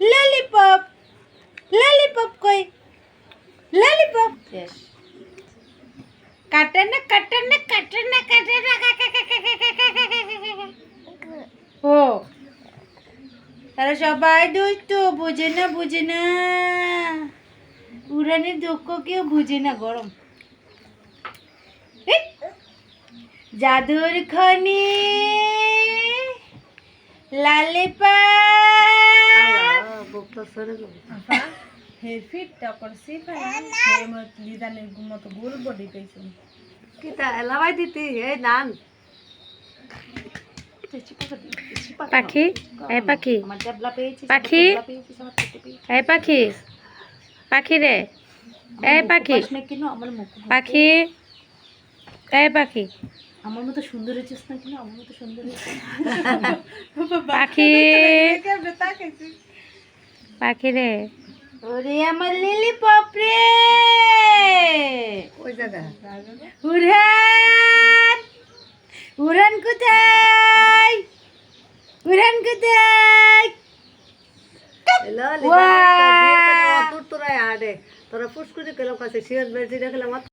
Lollipop lollipop কই lollipop শেষ কাটে না কাটে না কাটে না কাটে না ও তারা সবাই দুষ্ট বুঝে না বুঝে না উড়ানের দুঃখ কেউ বুঝে না গরম জাদুর খনি লালিপা হে ফিটটা করছি লিদানের মতো গোল বডি পেয়েছি কিতা এলাবাই দিতি হে নান পাখি এই পাখি আমার জাবলা পাখি? এই পাখি পাখি রে এই পাখি না কেন আমার মুখ পাখি এই পাখি আমার মতো সুন্দর হয়েছিস না কেন আমার মতো সুন্দর হয়েছিস পাখি পাখি রে। ওরে আমার লিলি পপরে ওই দাদা। উড়ান উড়ান কোথায়? উড়ান কোথায়! তোর তোরা আডে। তোরা ফুসকুনি কেলাম কাছে শিওর বেজি দেখলাম